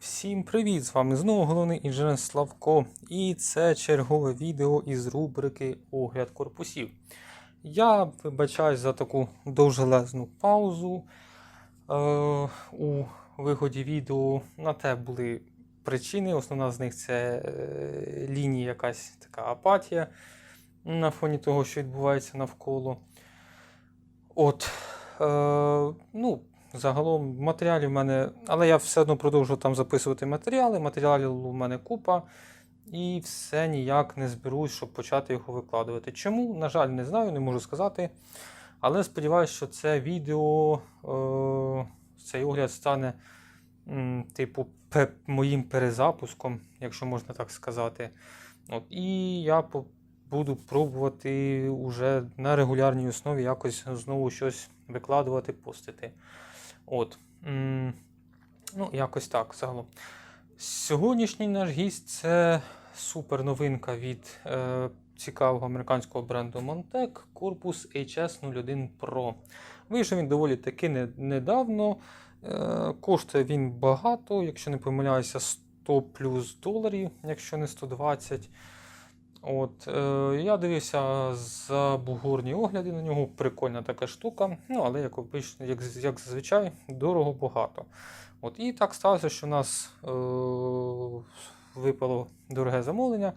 Всім привіт! З вами знову головний інженер Славко. І це чергове відео із рубрики Огляд корпусів. Я вибачаюсь за таку довжелезну паузу е, у виході відео. На те були причини. Основна з них це е, лінія, якась така апатія на фоні того, що відбувається навколо. От, е, ну, Загалом матеріалів в мене, але я все одно продовжую там записувати матеріали. Матеріалів у мене купа, і все ніяк не зберусь, щоб почати його викладувати. Чому? На жаль, не знаю, не можу сказати. Але сподіваюся, що це відео, е, цей огляд стане м, типу пе- моїм перезапуском, якщо можна так сказати. От, і я буду пробувати уже на регулярній основі якось знову щось викладувати, постити. От. Ну, якось так загалом. Сьогоднішній наш гість це супер новинка від е, цікавого американського бренду Montec Corpus HS01 Pro. Вийшов він доволі таки не, недавно. Е, коштує він багато, якщо не помиляюся, 100 плюс доларів, якщо не 120. От, е, я дивився забугорні огляди на нього. Прикольна така штука. Ну, але як, обично, як, як зазвичай, дорого багато. От, і так сталося, що у нас е, випало дороге замовлення.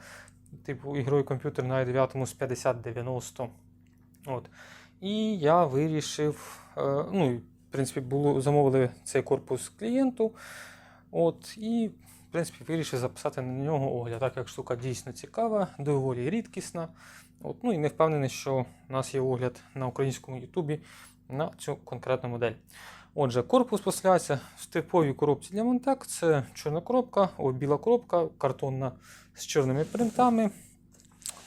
Типу ігровий комп'ютер на i9 з 5090. От. І я вирішив. Е, ну, в принципі, було, замовили цей корпус клієнту. От, і в принципі, вирішив записати на нього огляд, так як штука дійсно цікава, доволі рідкісна. От, ну і не впевнений, що у нас є огляд на українському Ютубі на цю конкретну модель. Отже, корпус поставляється в типовій коробці для Монтек. Це чорна коробка, о, біла коробка, картонна з чорними принтами.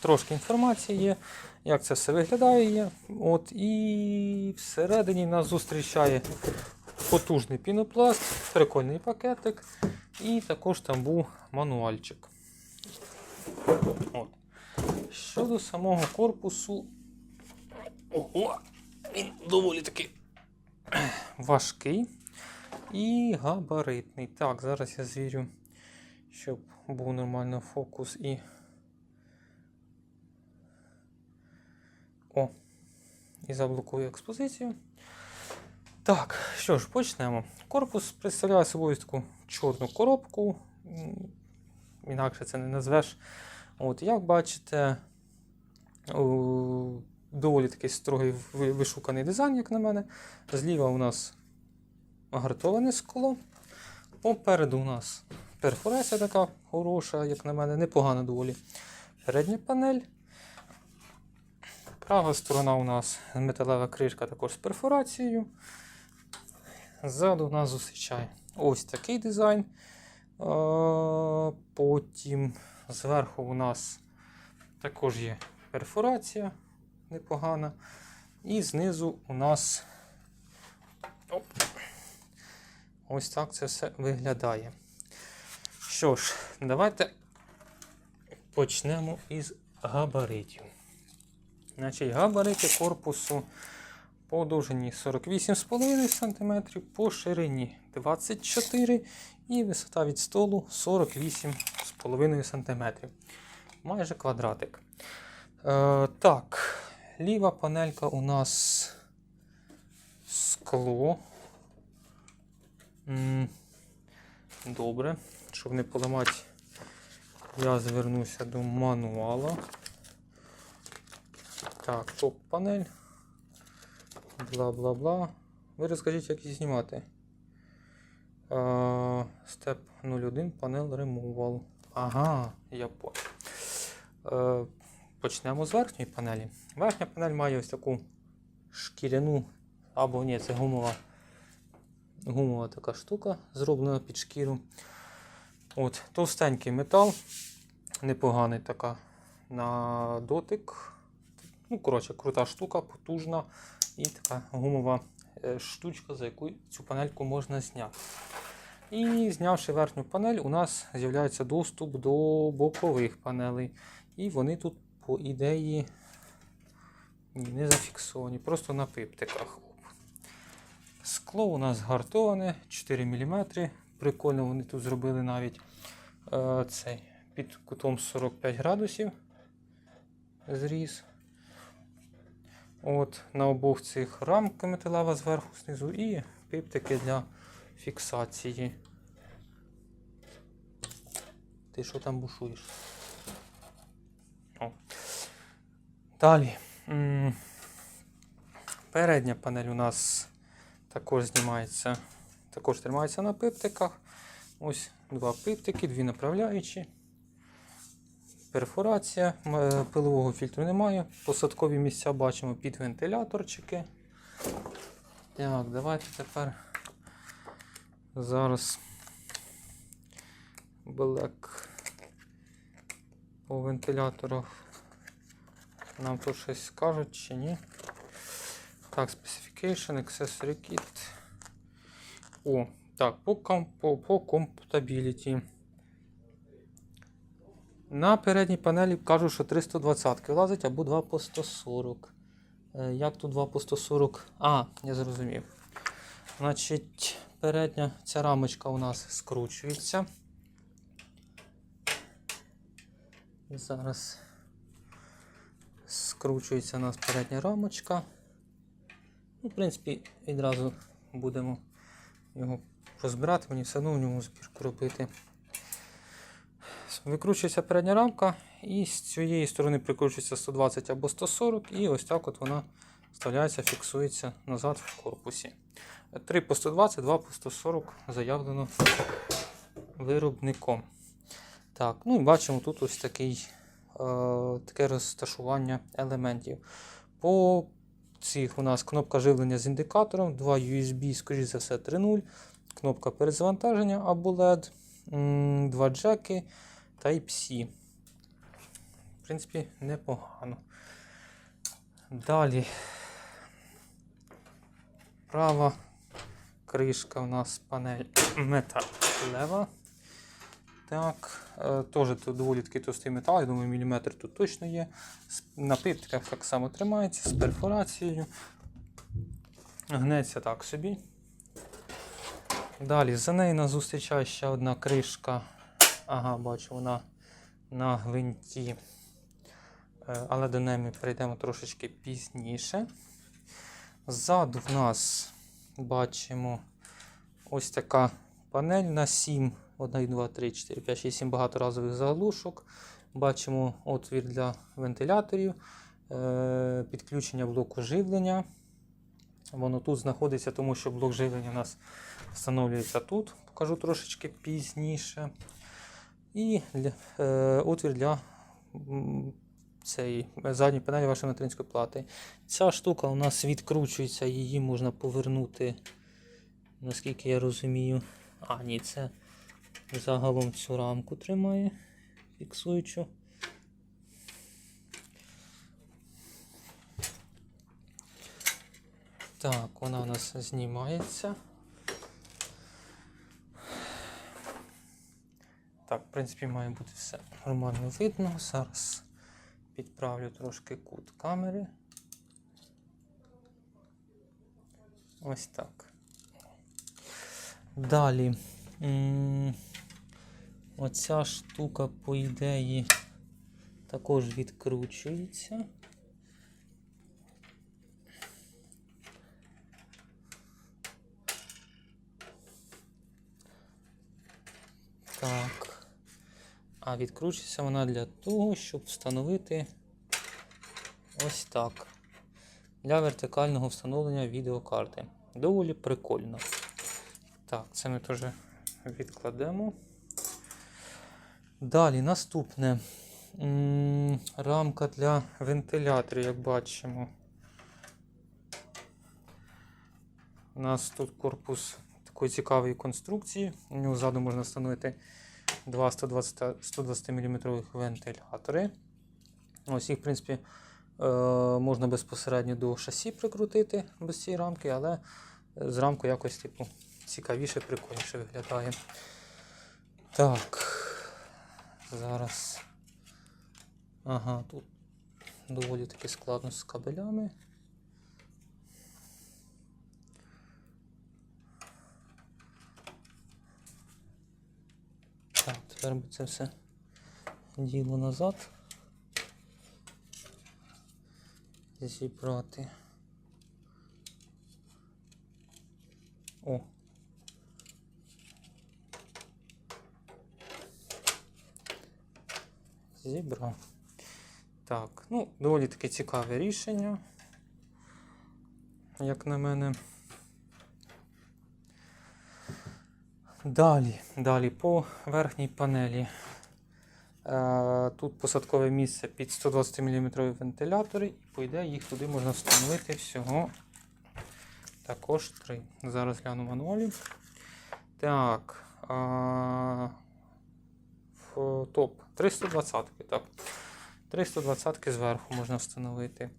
Трошки інформації є, як це все виглядає. От, і всередині нас зустрічає потужний пінопласт, прикольний пакетик. І також там був мануальчик. От. Щодо самого корпусу. Ого! Він доволі таки важкий і габаритний. Так, зараз я звірю, щоб був нормально фокус і. О, і заблокую експозицію. Так, що ж, почнемо. Корпус представляє собою таку чорну коробку. Інакше це не назвеш. От, як бачите, доволі такий строгий вишуканий дизайн, як на мене. Зліва у нас гартоване скло. Попереду у нас перфорація така хороша, як на мене, непогана доволі. Передня панель. Права сторона у нас металева кришка також з перфорацією. Ззаду нас зустрічає ось такий дизайн. Потім зверху у нас також є перфорація непогана. І знизу у нас оп, ось так це все виглядає. Що ж, давайте почнемо із габаритів. Значить, габарити корпусу по довжині 48,5 см, по ширині 24 і висота від столу 48,5 см. Майже квадратик. Е, так, ліва панелька у нас скло. Добре, щоб не поламати, я звернуся до мануала. Так, топ-панель. Бла бла бла. Ви розкажіть, як її знімати. Степ 01, панел Removal. Ага, я понял. Е, Почнемо з верхньої панелі. Верхня панель має ось таку шкіряну, або ні, це гумова, гумова така штука, зроблена під шкіру. От, Товстенький метал, непоганий така на дотик. Ну, коротше, крута штука, потужна і така гумова е, штучка, за яку цю панельку можна зняти. І знявши верхню панель, у нас з'являється доступ до бокових панелей. І вони тут, по ідеї, ні, не зафіксовані, просто на пиптиках. Скло у нас гартоване 4 мм прикольно вони тут зробили навіть е, цей під кутом 45 градусів зріз. От, на обох цих рамка металева зверху знизу і пиптики для фіксації. Ти що там бушуєш? О. Далі. Передня панель у нас також знімається, також тримається на пиптиках. Ось два пиптики, дві направляючі. Перфорація, е, пилового фільтру немає. Посадкові місця бачимо під вентиляторчики. Так, давайте тепер зараз блек по вентиляторах. Нам тут щось скажуть чи ні. Так, Specification, Accessory Kit. О, так, по, ком- по, по Compatibility. На передній панелі кажуть, що 320 влазить або 2 по 140. Е, Як тут 2 по 140? А, я зрозумів. Значить, передня ця рамочка у нас скручується. Зараз скручується у нас передня рамочка. Ну, в принципі, відразу будемо його розбирати, мені все одно в ньому збірку робити. Викручується передня рамка, і з цієї сторони прикручується 120 або 140, і ось так от вона вставляється, фіксується назад в корпусі. 3 по 120, 2 по 140 заявлено виробником. Так, ну і бачимо тут ось такий, е, таке розташування елементів. По цих у нас кнопка живлення з індикатором, два USB, скоріш за все, 3.0, кнопка перезавантаження або LED, м, два джеки Type-C. В принципі, непогано. Далі. Права кришка у нас панель металева. Так, е, теж тут доволі такий товстий метал, я думаю, міліметр тут точно є. С- На пиптиках так само тримається з перфорацією. Гнеться так собі. Далі за нею нас зустрічає ще одна кришка. Ага, бачу, вона на гвинті. Е, Але до неї ми перейдемо трошечки пізніше. Ззаду в нас бачимо ось така панель на 7, 1, 2, 3, 4, 5, 6, 7 багаторазових заглушок. Бачимо отвір для вентиляторів, е, підключення блоку живлення. Воно тут знаходиться, тому що блок живлення у нас встановлюється тут. Покажу трошечки пізніше. І е, отвір для цієї задньої панелі вашої материнської плати. Ця штука у нас відкручується, її можна повернути, наскільки я розумію. А, ні, це загалом цю рамку тримає, фіксуючу. Так, вона у нас знімається. Так, в принципі, має бути все нормально видно. Зараз підправлю трошки кут камери. Ось так. Далі. Оця штука, по ідеї, також відкручується. Так. А відкручується вона для того, щоб встановити ось так. Для вертикального встановлення відеокарти. Доволі прикольно. Так, це ми теж відкладемо. Далі наступне. Рамка для вентиляторів, як бачимо. У нас тут корпус такої цікавої конструкції. У нього ззаду можна встановити два 120, 120 мм вентилятори. Ось їх, в принципі, е, можна безпосередньо до шасі прикрутити без цієї рамки, але з рамкою якось типу, цікавіше, прикольніше виглядає. Так. Зараз. Ага, тут доволі таки складно з кабелями. Так, тепер би це все діло назад. Зібрати. О. Зібрав. Так, ну, доволі таке цікаве рішення, як на мене. Далі, далі по верхній панелі. Е, Тут посадкове місце під 120 мм вентилятори, і по ідеї їх туди можна встановити всього також три. Зараз гляну мануалі. Так. Ф- топ 320 так. 320 зверху можна встановити.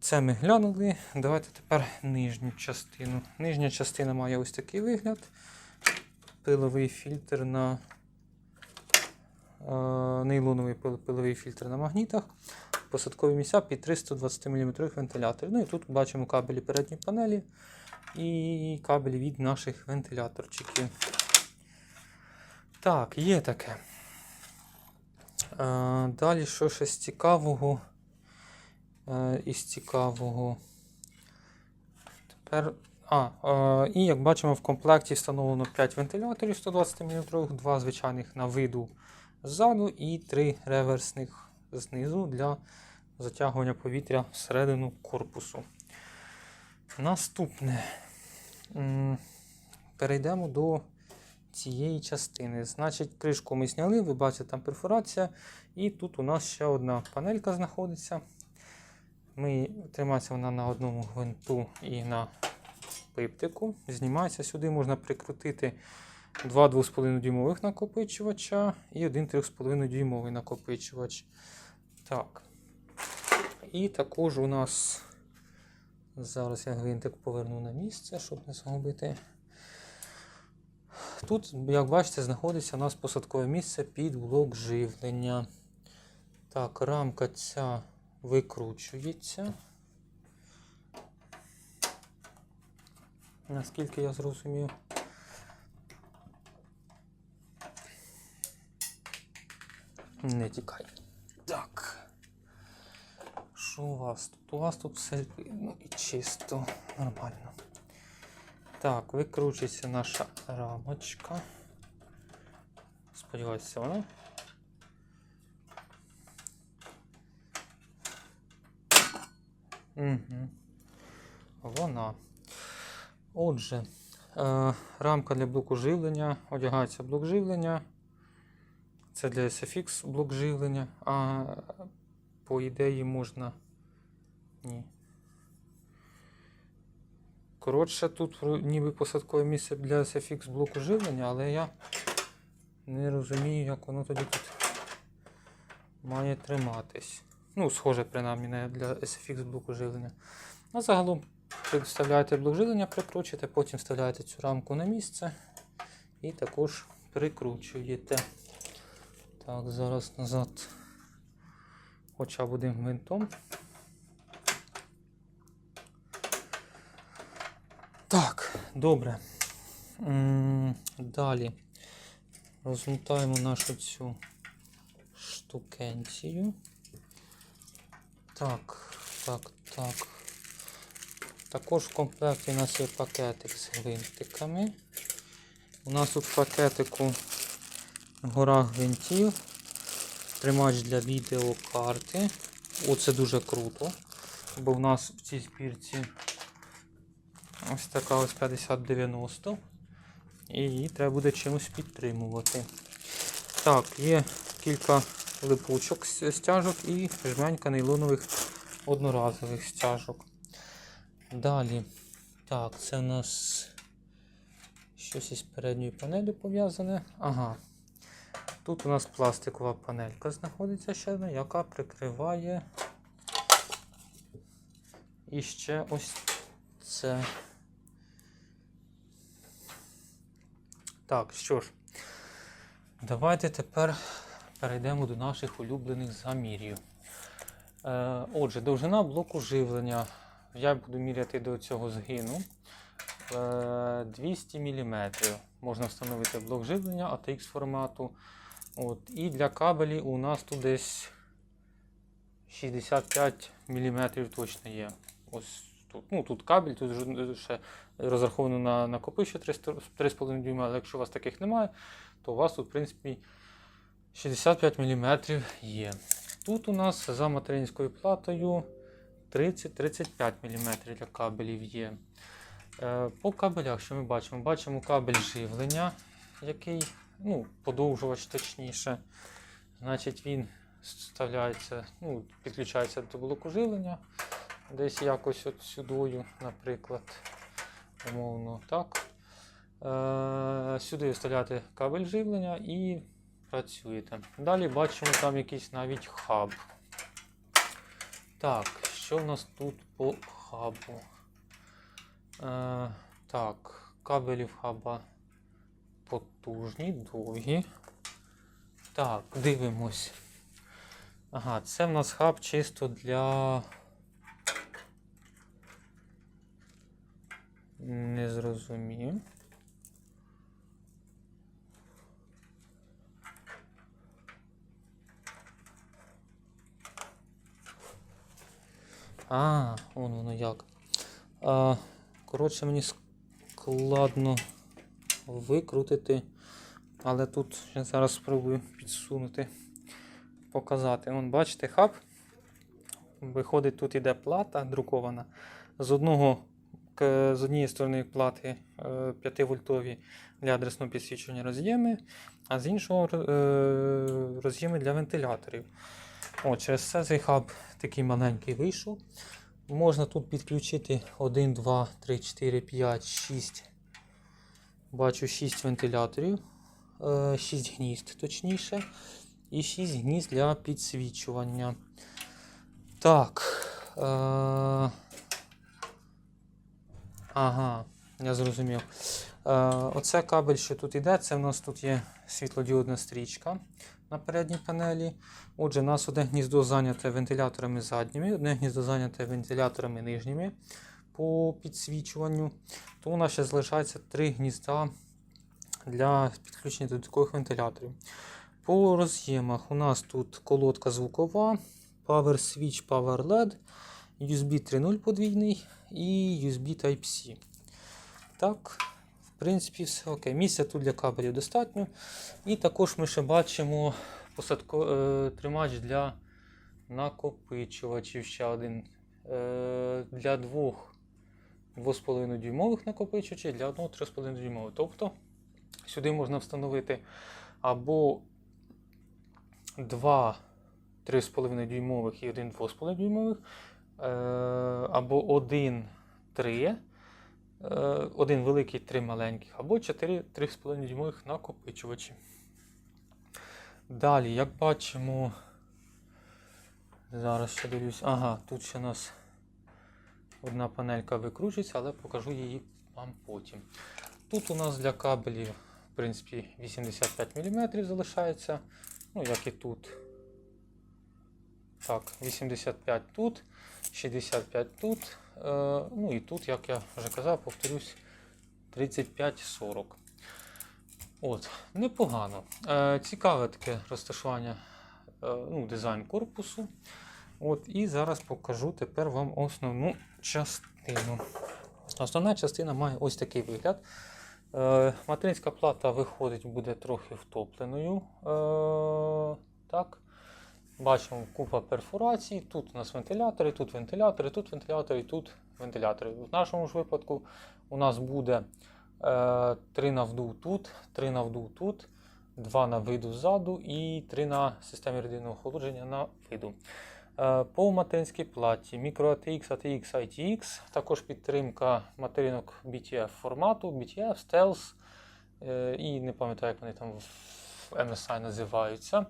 Це ми глянули. Давайте тепер нижню частину. Нижня частина має ось такий вигляд. Пиловий фільтр на е, нейлоновий пил- пиловий фільтр на магнітах. Посадкові місця під 320 мм вентиляторів. Ну і тут бачимо кабелі передньої панелі і кабелі від наших вентиляторчиків. Так, є таке. Е, далі що ще з цікавого? Е, із цікавого. Тепер. А, е, і як бачимо, в комплекті встановлено 5 вентиляторів 120 мм, 2 звичайних на виду ззаду і 3 реверсних знизу для затягування повітря всередину корпусу. Наступне. Перейдемо до цієї частини. Значить, кришку ми зняли, ви бачите, там перфорація. І тут у нас ще одна панелька знаходиться. Ми, тримається вона на одному гвинту і на пиптику. Знімається сюди, можна прикрутити два 2,5 дюймових накопичувача і один 3,5 дюймовий накопичувач. Так. І також у нас зараз я гвинтик поверну на місце, щоб не загубити. Тут, як бачите, знаходиться у нас посадкове місце під блок живлення. Так, рамка ця викручується. Наскільки я зрозумів. Не тікай. Так. Що у вас тут? У вас тут все видно і чисто, нормально. Так, викручується наша рамочка. Сподіваюся, вона. Угу. Вона. Отже, е, рамка для блоку живлення. Одягається блок живлення. Це для SFX блок живлення. А по ідеї можна. Ні. Коротше, тут ніби посадкове місце для SFX блоку живлення, але я не розумію, як воно тоді тут має триматись. Ну, схоже, принаймні, не для SFX блоку живлення. А загалом вставляєте блок живлення, прикручуєте, потім вставляєте цю рамку на місце і також прикручуєте. Так, зараз назад хоча б одним гвинтом. Так, добре. Далі розмотаємо нашу цю штукенцію. Так, так, так. Також в комплекті у нас є пакетик з гвинтиками. У нас тут в пакетику гора гвинтів, тримач для відеокарти. Оце дуже круто, бо в нас в цій збірці ось така ось 5090. І її треба буде чимось підтримувати. Так, є кілька липучок стяжок і жменька нейлонових одноразових стяжок. Далі. Так, це у нас щось із передньою панелью пов'язане. Ага. Тут у нас пластикова панелька знаходиться ще одна, яка прикриває і ще ось це. Так, що ж, давайте тепер перейдемо до наших улюблених замірів. Е, отже, довжина блоку живлення. Я буду міряти до цього згину. е, 200 мм. Можна встановити блок живлення ATX формату. От. І для кабелів у нас тут десь 65 мм точно є. Ось тут. Ну, тут кабель, тут ще розраховано на накопичу 3,5 дюйма, але якщо у вас таких немає, то у вас тут, в принципі, 65 мм є. Тут у нас за материнською платою 30-35 мм для кабелів є. Е, По кабелях, що ми бачимо? Бачимо кабель живлення, який, ну, подовжувач точніше. Значить, він вставляється, ну, підключається до блоку живлення. Десь якось от сюдою, наприклад, умовно так. Е, сюди вставляти кабель живлення і працюєте. Далі бачимо там якийсь навіть хаб. Так, що в нас тут по хабу? Е, так, кабелі в хаба потужні, довгі. Так, дивимось. Ага, це в нас хаб чисто для. Не зрозумів. А, вон воно як. А, коротше, мені складно викрутити. Але тут я зараз спробую підсунути, показати. Вон, бачите, хаб. Виходить, тут іде плата друкована. З одного з однієї сторони плати 5 вольтові для адресного підсвічування роз'єми, а з іншого е, роз'єми для вентиляторів. О, через це цей хаб такий маленький вийшов. Можна тут підключити 1, 2, 3, 4, 5, 6. Бачу 6 вентиляторів, 6 гнізд точніше. І 6 гнізд для підсвічування. Так. Е... Ага, я зрозумів. Е, оце кабель, що тут йде, це в нас тут є світлодіодна стрічка на передній панелі. Отже, у нас одне гніздо зайняте вентиляторами задніми, одне гніздо зайняте вентиляторами нижніми по підсвічуванню. То у нас ще залишається три гнізда для підключення додаткових вентиляторів. По роз'ємах у нас тут колодка звукова, Power Switch Power LED, USB 3.0 подвійний і USB Type-C. Так, в принципі, все окей. Місця тут для кабелів достатньо. І також ми ще бачимо посадко, е, тримач для накопичувачів. Ще один. Е, для двох 2,5 дюймових накопичувачів, для одного 3,5 дюймових. Тобто сюди можна встановити або два 3,5 дюймових і один 2,5 дюймових, е, або один 3, е, один великий, три маленьких, або 4 3,5 дюймових накопичувачі. Далі, як бачимо, зараз ще дивлюсь, ага, тут ще у нас одна панелька викручується, але покажу її вам потім. Тут у нас для кабелів, в принципі, 85 мм залишається, ну, як і тут. Так, 85 тут, 65 тут. Е, ну і тут, як я вже казав, повторюсь, 35-40. От, непогано. Е, цікаве таке розташування, е, ну, дизайн корпусу. От, і зараз покажу тепер вам основну частину. Основна частина має ось такий вигляд. Материнська плата виходить, буде трохи втопленою. Так. Бачимо купа перфорацій. Тут у нас вентилятори, тут вентилятори, тут вентилятори, тут вентилятори. В нашому ж випадку у нас буде е, 3 на вдув тут, 3 на вдув тут, 2 на виду ззаду і 3 на системі радійного охолодження на виду. Е, по материнській платі microATX, ATX, ITX, також підтримка материнок BTF формату, BTF, Stealth е, і не пам'ятаю, як вони там в MSI називаються.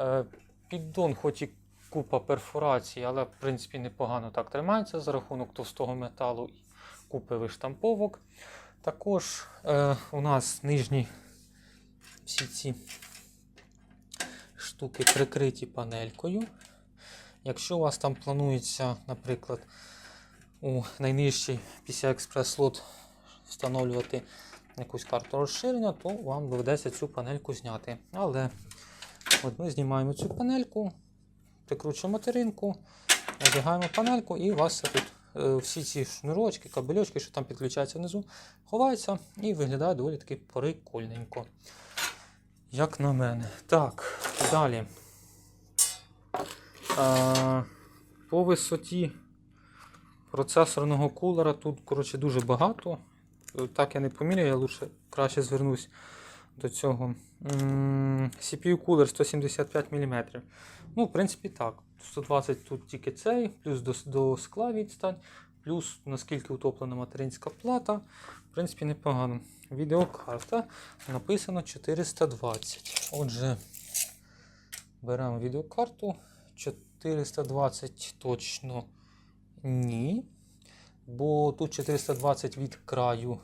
Е, Піддон, хоч і купа перфорацій, але в принципі непогано так тримається за рахунок товстого металу і купи виштамповок. Також е, у нас нижні всі ці штуки прикриті панелькою. Якщо у вас там планується, наприклад, у найнижчий PCI Express слот встановлювати якусь карту розширення, то вам доведеться цю панельку зняти. Але от ми знімаємо цю панельку, прикручуємо материнку, надягаємо панельку і у вас тут е, всі ці шнурочки, кабельочки, що там підключаються внизу, ховаються і виглядає доволі таки прикольненько. Як на мене. Так, далі. А, по висоті процесорного кулера тут, коротше, дуже багато. Е, Так я не поміряю, я лучше краще звернусь до цього. CPU кулер 175 мм. Ну, в принципі, так. 120 тут тільки цей, плюс до, до скла відстань, плюс наскільки утоплена материнська плата. В принципі, непогано. Відеокарта написано 420. Отже, беремо відеокарту. 420 точно ні. Бо тут 420 від краю.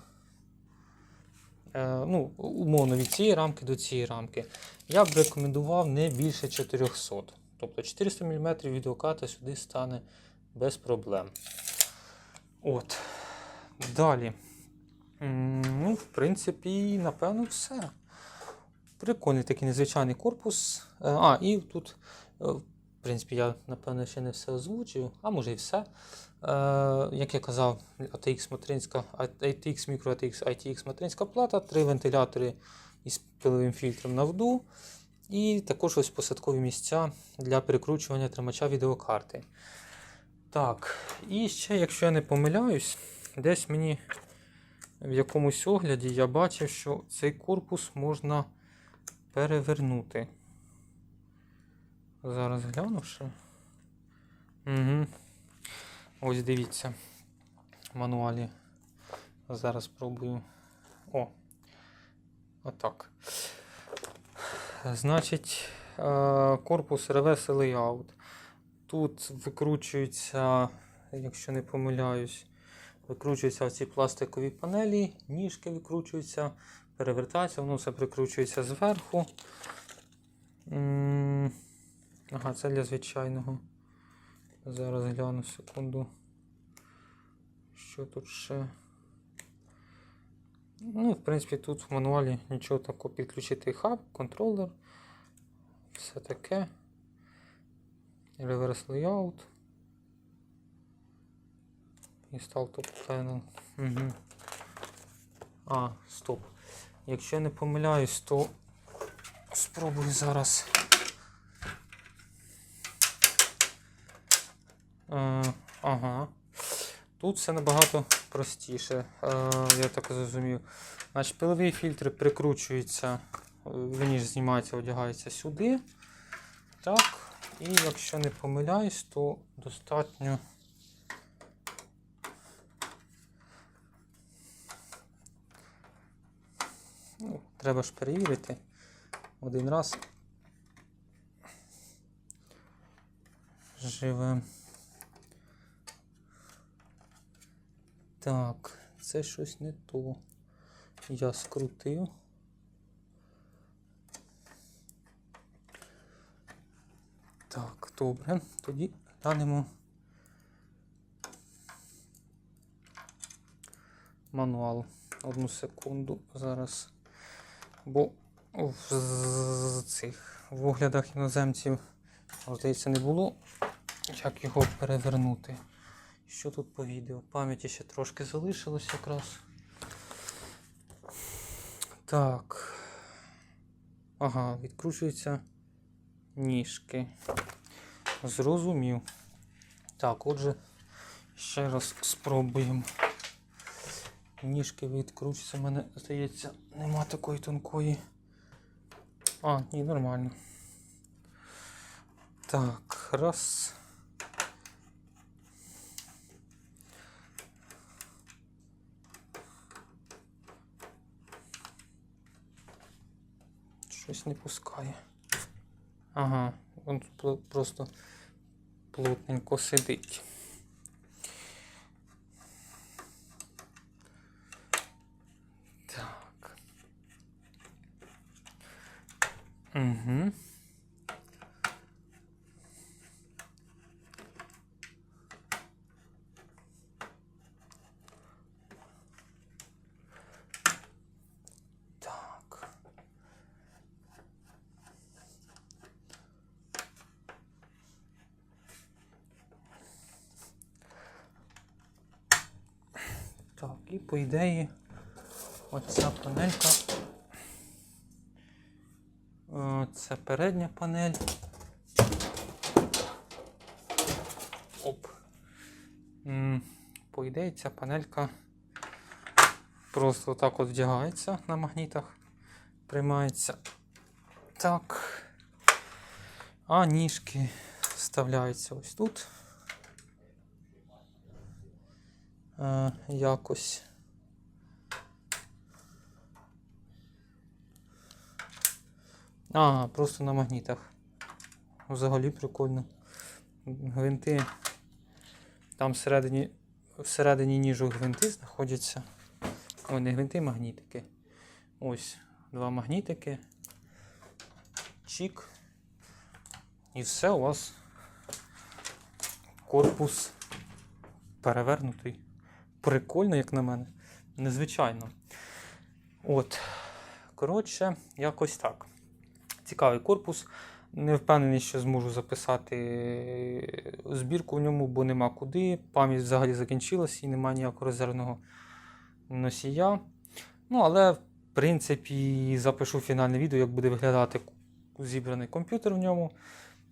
Е, ну, умовно, від цієї рамки до цієї рамки. Я б рекомендував не більше 400. Тобто 400 мм відеокарта сюди стане без проблем. От. Далі. Ну, в принципі, напевно, все. Прикольний такий незвичайний корпус. Е, А, і тут, е, в принципі, я, напевно, ще не все озвучив, а може і все. Е, Як я казав, ATX материнська, ATX Micro ATX ITX материнська плата, три вентилятори із пиловим фільтром на вду. І також ось посадкові місця для перекручування тримача відеокарти. Так, і ще, якщо я не помиляюсь, десь мені в якомусь огляді я бачив, що цей корпус можна перевернути. Зараз глянувши. Угу. Ось дивіться. В мануалі. Зараз спробую. О. Отак. Значить, е, корпус reverse layout. Тут викручується, якщо не помиляюсь, викручуються ці пластикові панелі, ніжки викручуються, перевертається, воно все прикручується зверху. Ага, це для звичайного. Зараз гляну секунду. Що тут ще? Ну, в принципі, тут в мануалі нічого такого підключити хаб, контролер. Все таке. Reverse layout. Install top panel. Угу. А, стоп. Якщо я не помиляюсь, то спробую зараз. Е, ага. Тут все набагато простіше, е, я так зрозумів. Значить, пиловий фільтр прикручується, е, він знімається, одягається сюди. Так. І якщо не помиляюсь, то достатньо. Ну, треба ж перевірити один раз. Живе. Так, це щось не то. Я скрутив. Так, добре. Тоді глянемо мануал. Одну секунду зараз. Бо в цих в оглядах іноземців, здається, не було. Як його перевернути? Що тут по відео? Пам'яті ще трошки залишилось якраз. Так. Ага, відкручуються ніжки. Зрозумів. Так, отже, ще раз спробуємо. Ніжки відкручуються. Мене, здається, нема такої тонкої. А, ні, нормально. Так, раз. Щось не пускає. Ага, він просто плотненько сидить. Так. Угу. і по ідеї оця панелька. Е, Це передня панель. Оп. По ідеї, ця панелька просто отак от вдягається на магнітах, тримається. Так. А ніжки вставляються ось тут. Е, якось. А, просто на магнітах. Взагалі прикольно. Гвинти. Там всередині, всередині ніжок гвинти знаходяться. Ой, не гвинти, магнітики. Ось два магнітики. Чік. І все у вас корпус перевернутий. Прикольно, як на мене. Незвичайно. От. Коротше, якось так. Цікавий корпус. Не впевнений, що зможу записати збірку в ньому, бо нема куди. Пам'ять взагалі закінчилась і немає ніякого резервного носія. Ну, але, в принципі, запишу фінальне відео, як буде виглядати зібраний комп'ютер в ньому.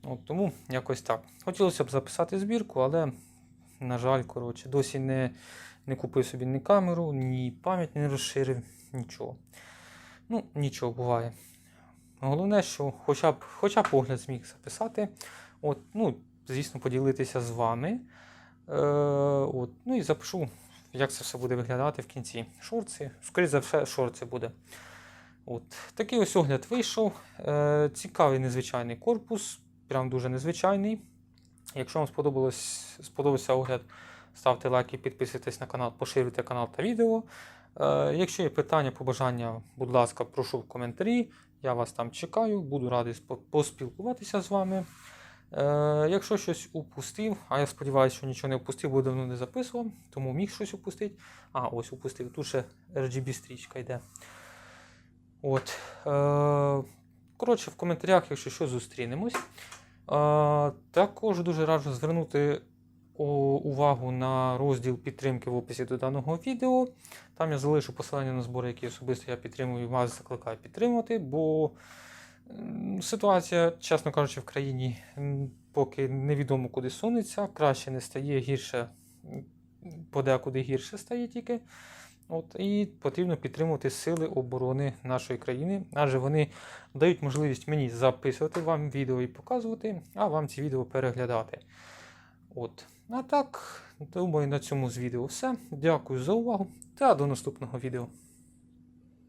От, тому якось так. Хотілося б записати збірку, але, на жаль, коротше, досі не, не купив собі ні камеру, ні пам'ять не розширив, нічого. Ну, нічого буває. Головне, що хоча б, хоча б огляд зміг записати. От, ну, звісно, поділитися з вами. Е, от, ну і запишу, як це все буде виглядати в кінці. Шорти. Скоріше за все, шорти буде. От. Такий ось огляд вийшов. Е, цікавий незвичайний корпус. Прям дуже незвичайний. Якщо вам сподобалось, сподобався огляд, ставте лайки, підписуйтесь на канал, поширюйте канал та відео. Е, якщо є питання, побажання, будь ласка, прошу в коментарі. Я вас там чекаю, буду радий поспілкуватися з вами. Е, якщо щось упустив, а я сподіваюся, що нічого не впустив, бо давно не записував, тому міг щось упустити. А, ось упустив. Тут ще RGB стрічка йде. От. Е, коротше, в коментарях, якщо що, зустрінемось. Е, також дуже раджу звернути увагу на розділ підтримки в описі до даного відео. Там я залишу посилання на збори, які особисто я підтримую і вас закликаю підтримувати, бо ситуація, чесно кажучи, в країні поки невідомо куди сунеться, краще не стає, гірше подекуди гірше стає тільки. От, і потрібно підтримувати сили оборони нашої країни, адже вони дають можливість мені записувати вам відео і показувати, а вам ці відео переглядати. От. А так, думаю, на цьому з відео все. Дякую за увагу та до наступного відео.